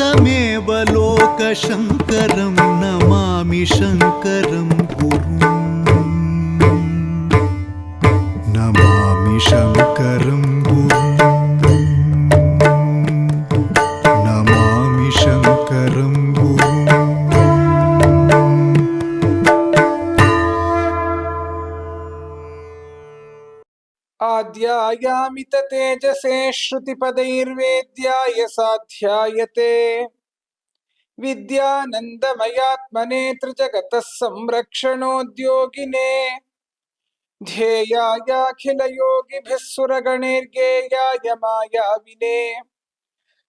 तमेव लोकशङ्करं नमामि शङ्करं गुरुम् नमामि शङ्करं आद्यायामित तेजसे श्रुतिपदैर्वेद्याय साध्यायते। विद्यानन्दमयात्मने त्रिजगतः संरक्षणोद्योगिने ध्येयायाखिलयोगिभिः सुरगणैर्गेयाय मायाविने।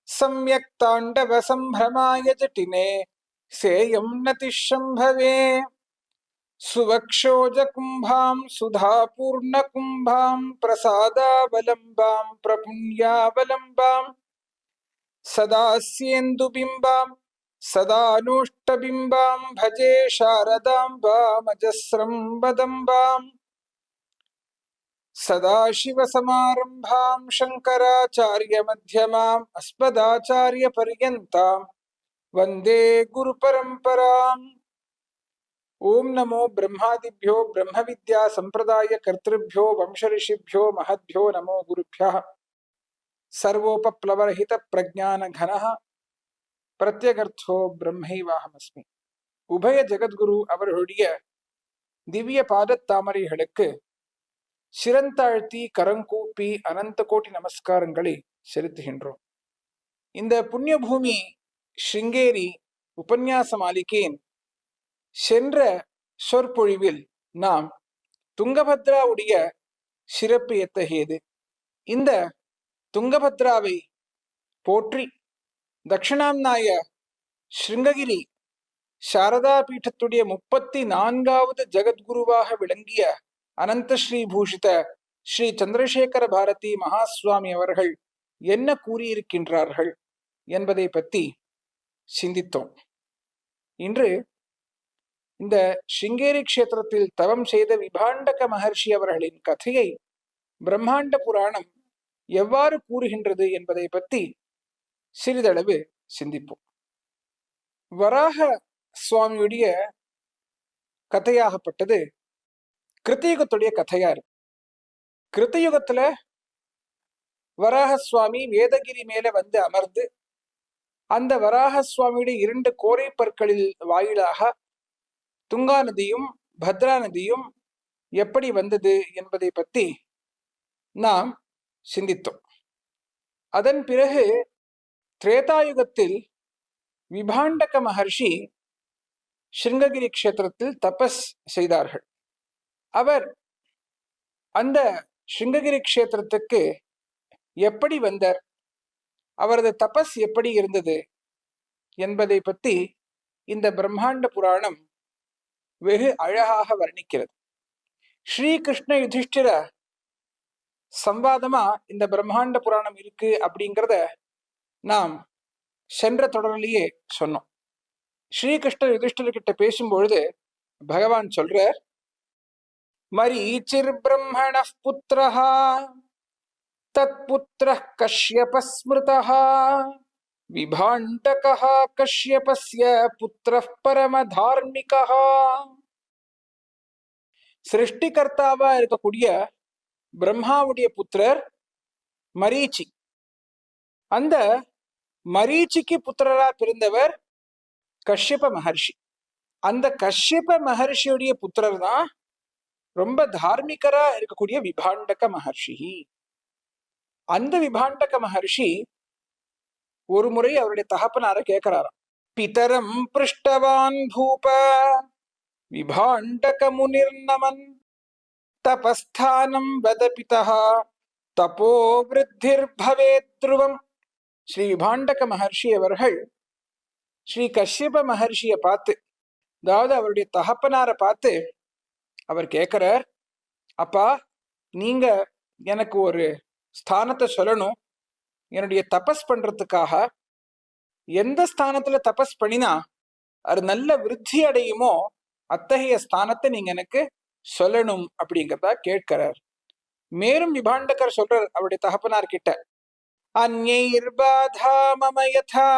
सम्यक् ताण्डवसम्भ्रमाय जटिने। सेयं नतिशम्भवे सुवक्षोजकुम्भां सुधापूर्णकुम्भां प्रसादावलम्बां प्रपुण्यावलम्बां सदास्येन्दुबिम्बां सदानोष्टबिम्बां भजे शारदाम्बामजस्रं वदम्बाम् सदाशिवसमारम्भां शङ्कराचार्यमध्यमाम् अस्मदाचार्यपर्यन्तां वंदे गुरुपरम्पराम्। ஓம் நமோ பிரம்மாதிபியோ பிரம்ம வித்யா சம்பிரதாய கர்த்திருபியோ வம்சரிஷிபியோ மகத்யோ நமோ குருபியா சர்வோபப்ளவரஹித பிரஜான கன பிரத்யகர்த்தோ பிரம்மைவாகமஸ்மி உபய ஜெகத்குரு அவர்களுடைய திவ்ய பாதத்தாமரைகளுக்கு சிறந்தாழ்த்தி கரங்கூப்பி அனந்த கோட்டி நமஸ்காரங்களை செலுத்துகின்றோம். இந்த புண்ணிய ஸ்ருங்கேரி உபன்யாச மாளிகையின் சென்ற சொற்பொழிவில் நாம் துங்கபத்ராவுடைய சிறப்பு எத்தகையது? இந்த துங்கபத்ராவை போற்றி தட்சிணாம்நாய ஸ்ருங்ககிரி சாரதா பீட்டத்துடைய முப்பத்தி நான்காவது ஜெகத்குருவாக விளங்கிய அனந்த ஸ்ரீ பூஷித ஸ்ரீ சந்திரசேகர பாரதி மகாஸ்வாமி அவர்கள் என்ன கூறியிருக்கின்றார்கள் என்பதை பற்றி சிந்தித்தோம். இன்று இந்த சிங்கேரி கஷேத்திரத்தில் தவம் செய்த விபாண்டக மகர்ஷி அவர்களின் கதையை பிரம்மாண்ட புராணம் எவ்வாறு கூறுகின்றது என்பதை பற்றி சிறிதளவு சிந்திப்போம். வராக சுவாமியுடைய கதையாகப்பட்டது கிருத்தயுகத்துடைய கதையா இருக்கு கிருத்தயுகத்துல வராக சுவாமி வேதகிரி மேல வந்து அமர்ந்து அந்த வராக சுவாமியுடைய இரண்டு கோரை பற்களில் வாயிலாக துங்கா நதியும் பத்ரா நதியும் எப்படி வந்தது என்பதை பற்றி நாம் சிந்தித்தோம். அதன் பிறகு திரேதாயுகத்தில் விபாண்டக மகர்ஷி ஸ்ருங்ககிரி கஷேத்திரத்தில் தபஸ் செய்தார்கள். அவர் அந்த ஸ்ருங்ககிரி கஷேத்திரத்துக்கு எப்படி வந்தார்? அவரது தபஸ் எப்படி இருந்தது? என்பதை பற்றி இந்த பிரம்மாண்ட புராணம் வெகு அழகாக வர்ணிக்கிறது. ஸ்ரீகிருஷ்ண யுதிஷ்டிர சம்வாதமா இந்த பிரம்மாண்ட புராணம் இருக்கு அப்படிங்கிறத நாம் சென்ற தொடரிலேயே சொன்னோம். ஸ்ரீகிருஷ்ண யுதிஷ்டர்கிட்ட பேசும்பொழுது பகவான் சொல்றார் மரீச்சிர் பிரம்மண புத்திரஹா தத் புத்திர கஷ்யபஸ்மிருதா ஸ்மிருதா விபாண்டகः புத்திர புத்திரः பரமதார்மிகா சிருஷ்டிகர்த்தாவா இருக்கக்கூடிய பிரம்மாவுடைய புத்திரர் மரீச்சி। அந்த மரீச்சிக்கு புத்திரரா பிறந்தவர் கஷ்யப மகர்ஷி। அந்த கஷ்யப மகர்ஷியுடைய புத்திரர் தான் ரொம்ப தார்மிகரா இருக்கக்கூடிய விபாண்டக மகர்ஷி। அந்த விபாண்டக மகர்ஷி ஒரு முறை அவருடைய தகப்பனார கேட்கிறாராம் பிதரம் பிருஷ்டவான் பூப விபாண்டக முனிர்நமன் தபஸ்தானம் வத பிதா தபோ விருத்திர் பவேத்ருவம் ஸ்ரீ விபாண்டக மகர்ஷி அவர்கள் ஸ்ரீ கஷ்யப மகர்ஷியை பார்த்து அதாவது அவருடைய தகப்பனாரை பார்த்து அவர் கேட்கிறார் அப்பா நீங்க எனக்கு ஒரு ஸ்தானத்தை சொல்லணும் என்னுடைய தபஸ் பண்றதுக்காக எந்த ஸ்தானத்துல தபஸ் பண்ணினா அது நல்ல விருத்தி அடையுமோ அத்தகைய ஸ்தானத்தை நீங்க எனக்கு சொல்லணும் அப்படிங்கிறதா கேட்கிறார். மேலும் விபாண்டகர் சொல்றார் அவருடைய தகப்பனார் கிட்ட அந்நைர்பாதா மம யதா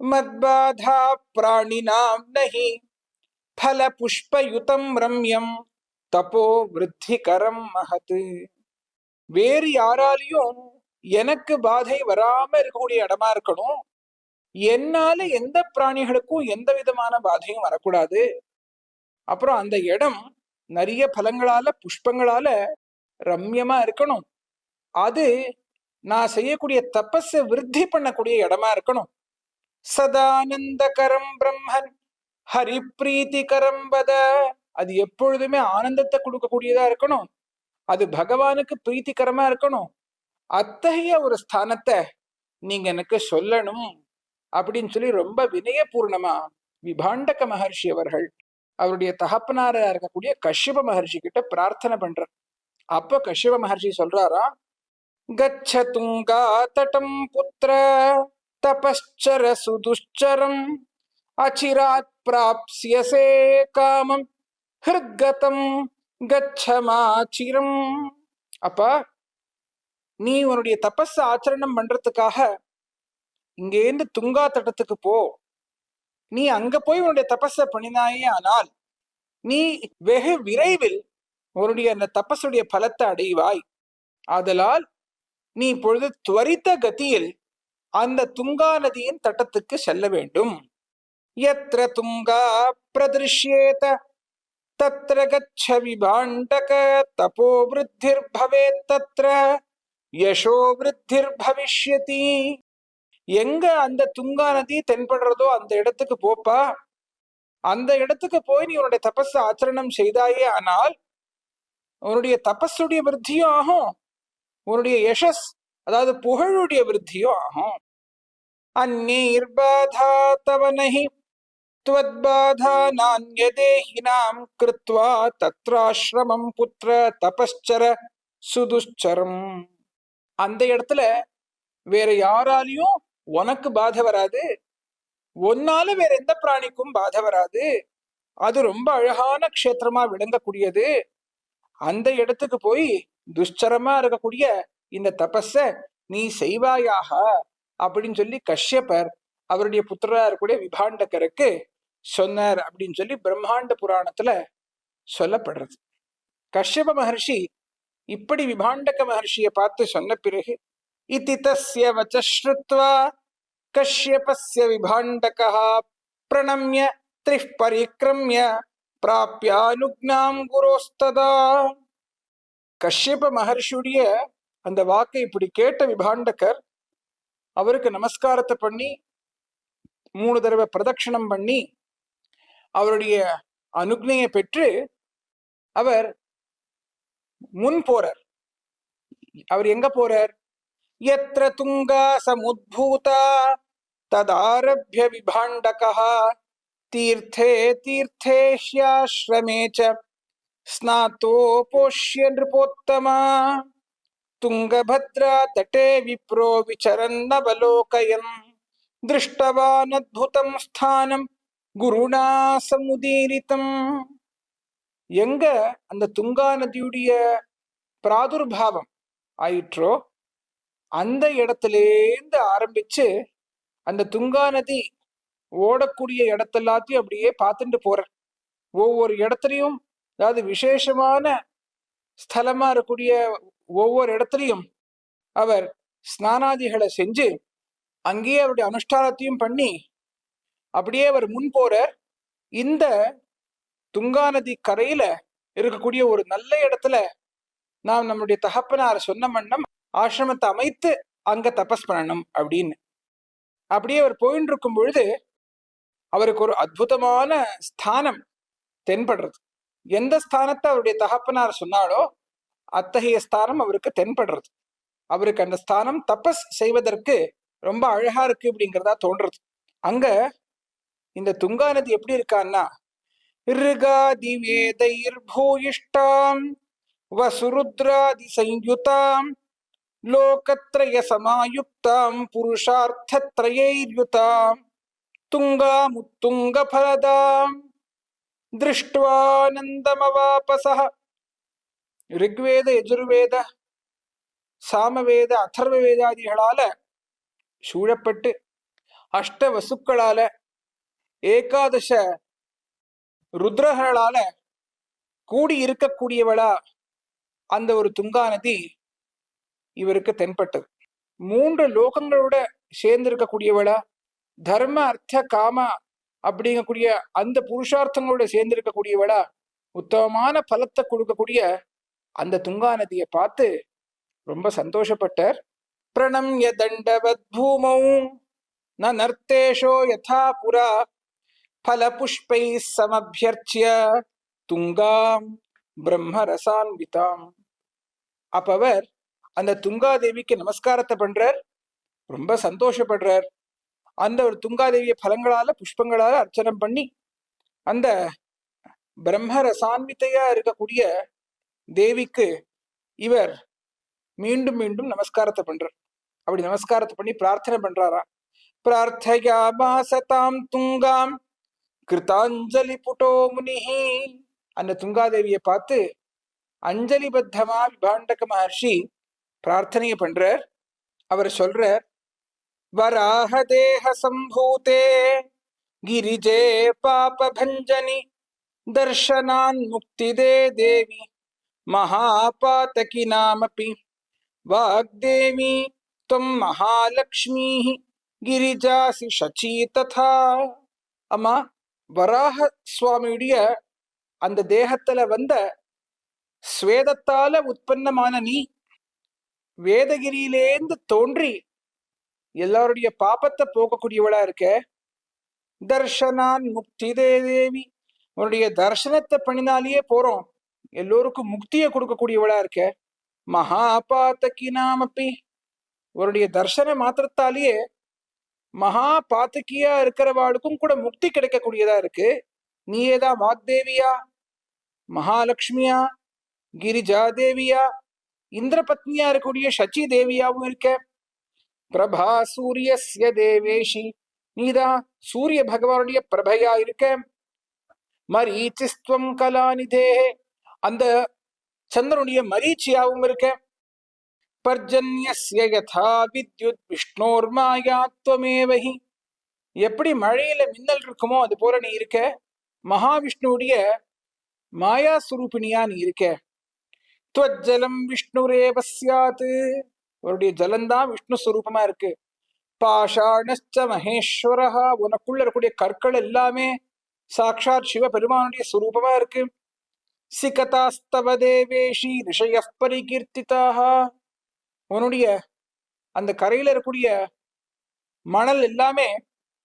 மத்பாதா பிராணினாம் நகி பல புஷ்பயுதம் ரம்யம் தபோ விருத்திகரம் மகத். வேறு யாராலையும் எனக்கு பாதை வராம இருக்கக்கூடிய இடமா இருக்கணும். என்னால எந்த பிராணிகளுக்கும் எந்த விதமான பாதையும் வரக்கூடாது. அப்புறம் அந்த இடம் நிறைய பழங்களால புஷ்பங்களால ரம்யமா இருக்கணும். அது நான் செய்யக்கூடிய தபஸை விருத்தி பண்ணக்கூடிய இடமா இருக்கணும். சதானந்தகரம் பிரம்மன் ஹரிப்ரீத்திகரம் பத அது எப்பொழுதுமே ஆனந்தத்தை கொடுக்கக்கூடியதா இருக்கணும். அது பகவானுக்கு பிரீத்திகரமா இருக்கணும். அத்தகைய ஒரு ஸ்தானத்தை நீங்க எனக்கு சொல்லணும் அப்படின்னு சொல்லி ரொம்ப வினயபூர்ணமா விபாண்டக மகர்ஷி அவர்கள் அவருடைய தகப்பனாரா இருக்கக்கூடிய கஷ்யப மகர்ஷி கிட்ட பிரார்த்தனை பண்ற அப்ப கஷ்யப மகர்ஷி சொல்றாரா கச்ச துங்கா தட்டம் புத்திர தபஸ்சர சுதுஷ்சரம் அச்சிராத் பிராப்சியசே காமம் ஹிருத்கதம் கச்சமாச்சிரம். அப்பா நீ உன்னுடைய தபஸ் ஆச்சரணம் பண்றதுக்காக இங்கேருந்து துங்கா தட்டத்துக்கு போ. நீ அங்க போய் உன்னுடைய தபஸ பண்ணினாயே ஆனால் நீ வெகு விரைவில் உன்னுடைய அந்த தபஸுடைய பலத்தை அடைவாய். ஆதலால் நீ இப்பொழுது துவரித்த கதியில் அந்த துங்கா நதியின் தட்டத்துக்கு செல்ல வேண்டும். எத்திர துங்கா பிரதிருஷ்யேத தத்ர கச்ச விபாண்டக தபோ விருத்திர் பவேத் தத்ர யசோ விருத்திர் பவிஷ்யதி எங்க அந்த துங்கா நதி தென்படுறதோ அந்த இடத்துக்கு போப்பா அந்த இடத்துக்கு போய் நீ உன்னுடைய தபஸ் ஆச்சரணம் செய்தாயே ஆனால் உன்னுடைய தபஸுடைய விருத்தியும் ஆகும் உன்னுடைய யசஸ் அதாவது புகழுடைய விருத்தியும் ஆகும் அந்நீர்பாதா தவ நஹி त्वद्बाधा नान्यदेहिनां कृत्वा தத்ராசிரமம் புத்திர தபஸ்சர சுதுஷ்சரம் அந்த இடத்துல வேற யாராலையும் உனக்கு பாதை வராது. ஒன்னால வேற எந்த பிராணிக்கும் பாதை வராது. அது ரொம்ப அழகான க்ஷேத்திரமா விளங்கக்கூடியது. அந்த இடத்துக்கு போய் துஷ்சரமா இருக்கக்கூடிய இந்த தபஸ நீ செய்வாயாக அப்படின்னு சொல்லி கஷ்யப்பர் அவருடைய புத்திரா இருக்கக்கூடிய விபாண்டகருக்கு சொன்னார் அப்படின்னு சொல்லி பிரம்மாண்ட புராணத்துல சொல்லப்படுறது. கஷ்யப மகர்ஷி இப்படி விபாண்டக மகர்ஷியை பார்த்து சொன்ன பிறகு இத்தி தஸ்ய வச்சஸ்ருத்வா கஷ்யபஸ்ய விபாண்டகா பிரணம்ய திரிஃப் பரிக்ரம்ய பிராப்யானுக்னாம் குரோஸ்ததா. கஷ்யப மகர்ஷியுடைய அந்த வாக்கை இப்படி கேட்ட விபாண்டகர் அவருக்கு நமஸ்காரத்தை பண்ணி மூணு தடவை பிரதட்சிணம் பண்ணி அவருடைய அனுக்னையை பெற்று அவர் முன் போறார். அவர் எங்க போறார்? எத்திர துங்கா சமுத்பூதா ததாரபிய விபாண்டகா தீர்த்தே தீர்த்தே ஹ்யாஸ்ரமே ச ஸ்நாத்தோபோஷ்ய நிருபோத்தமா துங்கபத்ரா தட்டே விப்ரோ விசரன்னவலோகயன் திருஷ்டவானத்புதம் ஸ்தானம் குருணா சமுதீரித்தம் எங்க அந்த துங்கா நதியுடைய பிராதுர்பாவம் ஆயிற்றோ அந்த இடத்துலேருந்து ஆரம்பிச்சு அந்த துங்கா நதி ஓடக்கூடிய இடத்தெல்லாத்தையும் அப்படியே பார்த்துட்டு போறார் ஒவ்வொரு இடத்துலையும் அதாவது விசேஷமான ஸ்தலமா இருக்கக்கூடிய ஒவ்வொரு இடத்துலையும் அவர் ஸ்நானாதிகளை செஞ்சு அங்கேயே அவருடைய அனுஷ்டானத்தையும் பண்ணி அப்படியே அவர் முன் போற இந்த துங்கா நதி கரையில இருக்கக்கூடிய ஒரு நல்ல இடத்துல நாம் நம்முடைய தகப்பனார் சொன்ன மண்ணம் ஆசிரமத்தை அமைத்து அங்க தபஸ் பண்ணணும் அப்படின்னு. அப்படியே அவர் போயின்னு இருக்கும் பொழுது அவருக்கு ஒரு அற்புதமான ஸ்தானம் தென்படுறது. எந்த ஸ்தானத்தை அவருடைய தகப்பனார் சொன்னாலோ அத்தகைய ஸ்தானம் அவருக்கு தென்படுறது. அவருக்கு அந்த ஸ்தானம் தபஸ் செய்வதற்கு ரொம்ப அழகா இருக்கு அப்படிங்கிறதா தோன்றது அங்க இந்த துங்கா நதி எப்படி இருக்கான்னா ரிகாதி வேதைர் பூயிஷ்டாம் வசுருத்ராதி சயுதாம் லோகத்ரய சமாயுக்தாம் புருஷார்த்தத்ரயைர்யுதாம் துங்கா முத்துங்க பலதாம் சாமவேத அதர்வ வேதாதிகளால சூழப்பட்டு அஷ்ட வசுக்களால ஏகாதச ருத்ரகளால கூடி இருக்கக்கூடியவளா அந்த ஒரு துங்கா நதி இவருக்கு தென்பட்டது. மூன்று லோகங்களோட சேர்ந்து இருக்கக்கூடியவளா தர்ம அர்த்த காம அப்படிங்கக்கூடிய அந்த புருஷார்த்தங்களோட சேர்ந்து இருக்கக்கூடியவளா உத்தமமான பலத்தை கொடுக்கக்கூடிய அந்த துங்கா நதியை பார்த்து ரொம்ப சந்தோஷப்பட்டார். பிரணம் யதண்டவத் பூமௌ ந நர்த்தேஷோ யதா புரா பல புஷ்பை சமபியர்ச்சிய துங்காம் பிரம்மரசான்விதாம் அப்ப அவர் அந்த துங்காதேவிக்கு நமஸ்காரத்தை பண்றார். ரொம்ப சந்தோஷப்படுறார். அந்த ஒரு துங்காதேவிய பலங்களால புஷ்பங்களால அர்ச்சனம் பண்ணி அந்த பிரம்மரசான்வித்தையா இருக்கக்கூடிய தேவிக்கு இவர் மீண்டும் மீண்டும் நமஸ்காரத்தை பண்றார். அப்படி நமஸ்காரத்தை பண்ணி பிரார்த்தனை பண்றாராம். பிரார்த்தயாமாசதாம் துங்காம் கிருதாஞ்சலி புட்டோ முனிஹி அந்த துங்காதேவியை பார்த்து அஞ்சலி பத்தமா விபாண்டக மகர்ஷி பிரார்த்தனையை பண்றார் அவர் சொல்றார் வராக தேக சம்பூதே गिरिजे पापभञ्जनि दर्शनान् मुक्तिदे देवी महापातकी नामपि वाग्देवी त्वं महालक्ष्मीः गिरिजासि शची तथा அம்மா வராக சுவாமியுடைய அந்த தேகத்துல வந்த ஸ்வேதத்தால உற்பத்தமான நீ வேதகிரியிலேந்து தோன்றி எல்லாருடைய பாப்பத்தை போக்கக்கூடியவளா இருக்க தர்ஷனான் முக்தி தேவி. உன்னுடைய தர்சனத்தை பண்ணினாலேயே போறோம். எல்லோருக்கும் முக்தியை கொடுக்கக்கூடியவளா இருக்க மகா பாத்தகி நாமப்பி உன்னுடைய தர்சன மாத்திரத்தாலேயே மகா பாத்தகியா இருக்கிறவாளுக்கும் கூட முக்தி கிடைக்கக்கூடியதா இருக்கு. நீயேதான் வாக்தேவியா? மகாலட்சுமியா கிரிஜா தேவியா இந்திர பத்னியா இருக்கக்கூடிய சச்சி தேவியாவும் இருக்க. பிரபா சூரியஸ்ய தேவேஷி. நீதான் சூரிய பகவானுடைய பிரபையா இருக்க. மரீச்சிஸ்துவம் கலாநிதே அந்த சந்திரனுடைய மரீச்சியாவும் இருக்கேன் பர்ஜன்யஸ்ய யதா வித்யுத் விஷ்ணோர் மாயாத்வமேவஹி எப்படி மழையில மின்னல் இருக்குமோ அது போல நீ இருக்க. மகாவிஷ்ணுவுடைய மாயா சுரூபிணியா நீ இருக்க. துவஜலம் விஷ்ணுரேவ சியாத் அவருடைய ஜலந்தான் விஷ்ணு சுரூபமா இருக்கு. பாஷாணச்ச மகேஸ்வரஹா. உனக்குள்ள இருக்கக்கூடிய கற்கள் எல்லாமே சாக்ஷாத் சிவ பெருமானுடைய சுரூபமா இருக்கு. சிகதாஸ்தவ தேவேஷி ரிஷய பரிகீர்த்திதாக உன்னுடைய அந்த கரையில இருக்கக்கூடிய மணல் எல்லாமே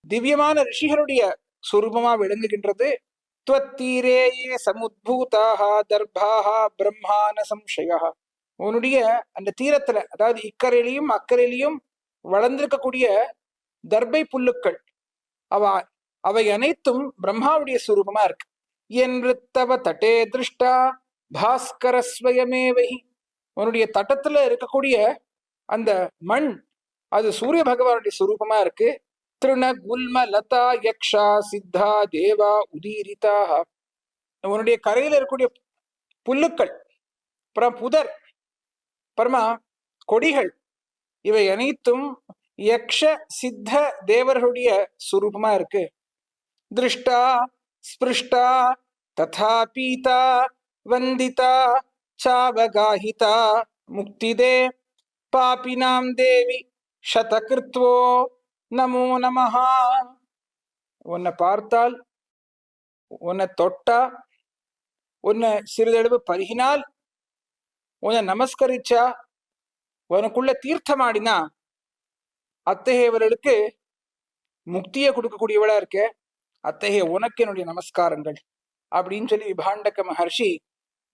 திவ்யமான ரிஷிகளுடைய சுரூபமா விளங்குகின்றது. துவத்தீரேயே ஏ சமுத்பூதாக தர்பாக பிரம்மான சம்சயா. உன்னுடைய அந்த தீரத்துல அதாவது இக்கரையிலையும் அக்கறையிலையும் வளர்ந்திருக்கக்கூடிய தர்பை புல்லுக்கள் அவ அவை அனைத்தும் பிரம்மாவுடைய சுரூபமா இருக்கு. என் தவ தட்டே திருஷ்டா பாஸ்கர ஸ்வயமேவகி உன்னுடைய தட்டத்துல இருக்கக்கூடிய அந்த மண் அது சூரிய பகவானுடைய சுரூபமா இருக்கு. திருண குல்ம லதா யக்ஷா சித்தா தேவா உதீரிதா. உன்னுடைய கரையில இருக்கக்கூடிய புல்லுக்கள் அப்புறம் புதர் அப்புறமா கொடிகள் இவை அனைத்தும் யக்ஷ சித்த தேவர்களுடைய சுரூபமா இருக்கு. திருஷ்டா ஸ்பிருஷ்டா ததா பீதா வந்திதா சாவகாஹிதா முக்திதே. பாபினாம் தேவி சதகிருத்வோ நமோ நமஹா. உன்னை பார்த்தால் உன்னை தொட்டா உன்னை சிறிதளவு பருகினால் உன்னை நமஸ்கரிச்சா உனக்குள்ள தீர்த்தமாடினா அத்தகையவர்களுக்கு முக்தியை கொடுக்கக்கூடியவளா இருக்க அத்தகைய உனக்கு என்னுடைய நமஸ்காரங்கள் அப்படின்னு சொல்லி விபாண்டக மகர்ஷி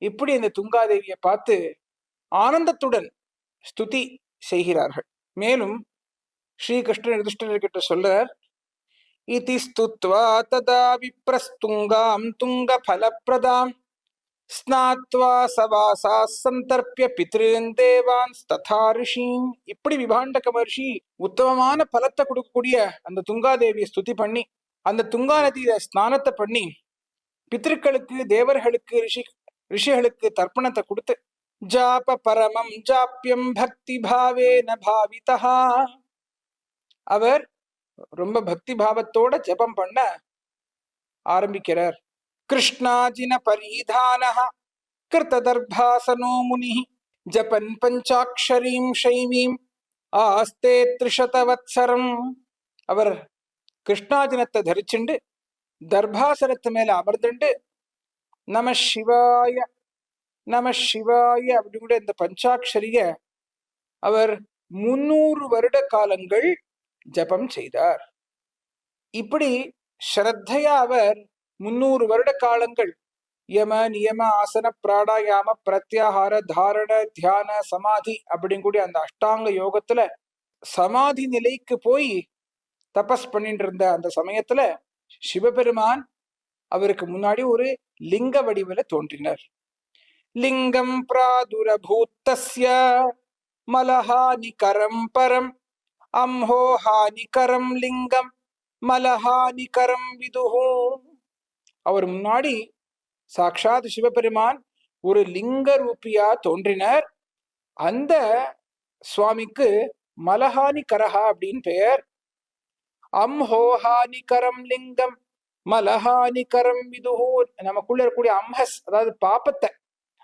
இப்படி இந்த துங்காதேவியை பார்த்து ஆனந்தத்துடன் ஸ்துதி செய்கிறார்கள். மேலும் ஸ்ரீகிருஷ்ணன் யுதிஷ்டர்கிட்ட சொல்றார் இதி ஸ்துத்வா ததா விப்ரஸ்துங்காம் துங்க பலப்பிரதாம் ஸ்நாத்வா சவாசா சந்தர்ப்பிய பித்ருன் தேவான் ததா ரிஷின். இப்படி விபாண்டக மகர்ஷி உத்தமமான பலத்தை கொடுக்கக்கூடிய அந்த துங்காதேவியை ஸ்துதி பண்ணி அந்த துங்கா நதியில ஸ்நானத்தை பண்ணி பித்திருக்களுக்கு தேவர்களுக்கு ரிஷி ரிஷிகளுக்கு தர்ப்பணத்தை கொடுத்து ஜாப பரமம் ஜாப்பியம் பக்தி பாவேன பாவிதா. அவர் ரொம்ப பக்தி பாவத்தோட ஜபம் பண்ண ஆரம்பிக்கிறார். கிருஷ்ணாஜின பரிதானஹ கிருத்ததர்பாசனோ முனி ஜபன் பஞ்சாட்சரீம் ஷைவீம் ஆஸ்தே திரிஷதவத்சரம். அவர் கிருஷ்ணாஜினத்தை தரிச்சுண்டு தர்பாசனத்து மேல அமர்ந்துண்டு நம சிவாய நம சிவாய அப்படிங்கிற இந்த பஞ்சாட்சரிய அவர் முன்னூறு வருட காலங்கள் ஜபம் செய்தார். இப்படி ஸ்ரத்தையா அவர் முன்னூறு வருட காலங்கள் யம நியம ஆசன பிராணாயாம பிரத்யாகார தாரண தியான சமாதி அப்படிங்கூடிய அந்த அஷ்டாங்க யோகத்துல சமாதி நிலைக்கு போய் தபஸ் பண்ணிட்டு இருந்த அந்த சமயத்துல சிவபெருமான் அவருக்கு முன்னாடி ஒரு லிங்க வடிவில் தோன்றினர். லிங்கம் பிராதுரபூத்தஸ்ய மலஹானிகரம் பரம் அம்ஹோஹானிகரம் லிங்கம் மலஹானிகரம் விதுஹோ. அவர் முன்னாடி சாக்ஷாத் சிவபெருமான் ஒரு லிங்க ரூபியா தோன்றினர். அந்த சுவாமிக்கு மலஹானிகரஹா அப்படின்னு பெயர். அம்ஹோஹானிகரம் லிங்கம் மலஹானிகரம் விதுகூர் நமக்குள்ள இருக்கக்கூடிய அம்ஹஸ் அதாவது பாப்பத்தை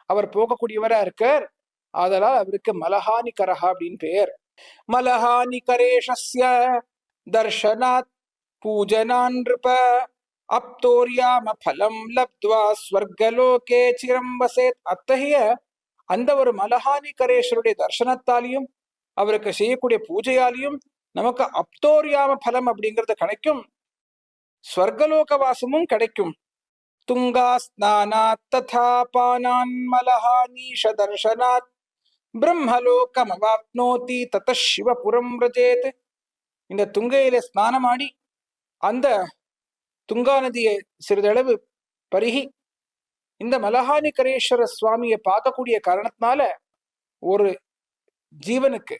அவர் போகக்கூடியவரா இருக்கார். அதனால் அவருக்கு மலஹானி கரஹா அப்படின்னு பெயர். மலஹானி கரேஷஸ்ய தர்ஷனாத் பூஜனான் நிருப அப்தோரியாம பலம் லப்துவா ஸ்வர்கலோகே சிரம் வசேத். அத்தகைய அந்த ஒரு மலஹானி கரேஸ்வருடைய தர்சனத்தாலையும் அவருக்கு செய்யக்கூடிய பூஜையாலையும் நமக்கு அப்தோரியாம பலம் அப்படிங்கிறது கிடைக்கும் ஸ்வர்கலோக வாசமும் கிடைக்கும். துங்கா ஸ்நானாத் ததா பானான் மலஹானீஷ தர்ஷனாத். பிரம்மலோகமவாப்னோதி தத சிவபுரம் ரஜேத். இந்த துங்கையில ஸ்நானமாடி அந்த துங்கா நதியை சிறிதளவு பருகி இந்த மலஹானிகரேஸ்வர சுவாமியை பார்க்கக்கூடிய காரணத்தினால ஒரு ஜீவனுக்கு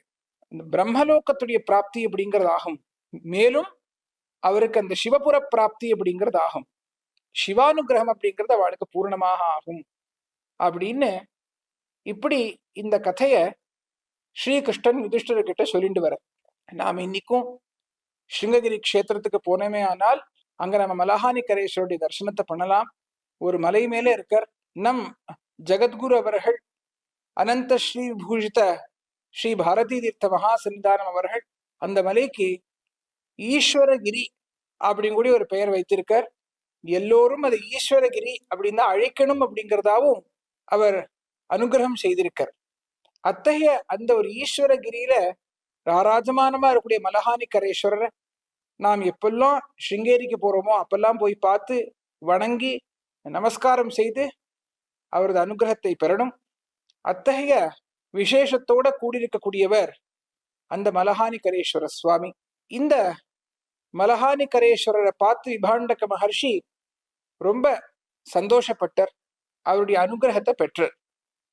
இந்த பிரம்மலோகத்துடைய பிராப்தி அப்படிங்கிறது ஆகும் மேலும் அவருக்கு அந்த சிவபுர பிராப்தி அப்படிங்கிறது ஆகும் சிவானுகிரகம் அப்படிங்கிறது அவளுக்கு பூர்ணமாக ஆகும். அப்படின்னு இப்படி இந்த கதைய ஸ்ரீகிருஷ்ணன் யுதிஷ்டர்கிட்ட சொல்லிட்டு வர நாம் இன்னைக்கும் ஸ்ருங்ககிரி க்ஷேத்திரத்துக்கு போனோமே ஆனால் அங்க நம்ம மலஹானிகரேஸ்வருடைய தரிசனத்தை பண்ணலாம். ஒரு மலை மேலே இருக்கார். நம் ஜெகத்குரு அவர்கள் அனந்த ஸ்ரீ பூஷித ஸ்ரீ பாரதி தீர்த்த மகா சன்னிதானம் அவர்கள் அந்த மலைக்கு ஈஸ்வரகிரி அப்படின்னு கூட ஒரு பெயர் வைத்திருக்கார். எல்லோரும் அதை ஈஸ்வரகிரி அப்படின்னு அழைக்கணும் அப்படிங்கிறதாவும் அவர் அனுகிரகம் செய்திருக்கார். அத்தகைய அந்த ஒரு ஈஸ்வரகிரியில ராராஜமானமா இருக்கக்கூடிய மலஹானிக்கரேஸ்வரர் நாம் எப்பெல்லாம் ஸ்ருங்கேரிக்கு போறோமோ அப்பெல்லாம் போய் பார்த்து வணங்கி நமஸ்காரம் செய்து அவரது அனுகிரகத்தை பெறணும். அத்தகைய விசேஷத்தோட கூடியிருக்கக்கூடியவர் அந்த மலஹானிகரேஸ்வர சுவாமி. இந்த மலஹானிகரேஸ்வரரை பார்த்து விபாண்டக மகர்ஷி ரொம்ப சந்தோஷப்பட்டார். அவருடைய அனுகிரகத்தை பெற்றார்.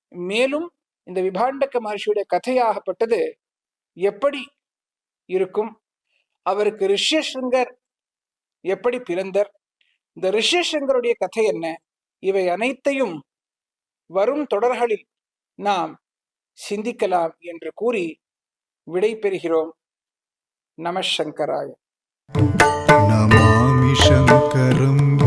மேலும் இந்த விபாண்டக மகர்ஷியுடைய கதையாகப்பட்டது எப்படி இருக்கும்? அவருக்கு ரிஷ்யசங்கர் எப்படி பிறந்தர்? இந்த ரிஷ்யசங்கருடைய கதை என்ன? இவை அனைத்தையும் வரும் தொடர்களில் நாம் சிந்திக்கலாம் என்று கூறி விடை பெறுகிறோம் நம சங்கராய. नमामि शङ्करं गुरुम्